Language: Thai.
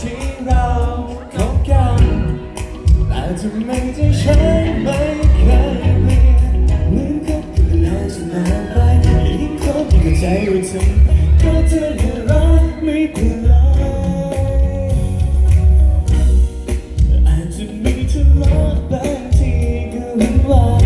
ที่เราคบกัน แต่จะไม่ที่ฉันไม่เคยเปลี่ยนมึงก็เปลี่ยนจะนานไปยิ่งคบยิ่งใจรู้สึกก็จะยังรักไม่เปลี่ยนอาจจะมีเธอลาะบางทีก็รู้ว่า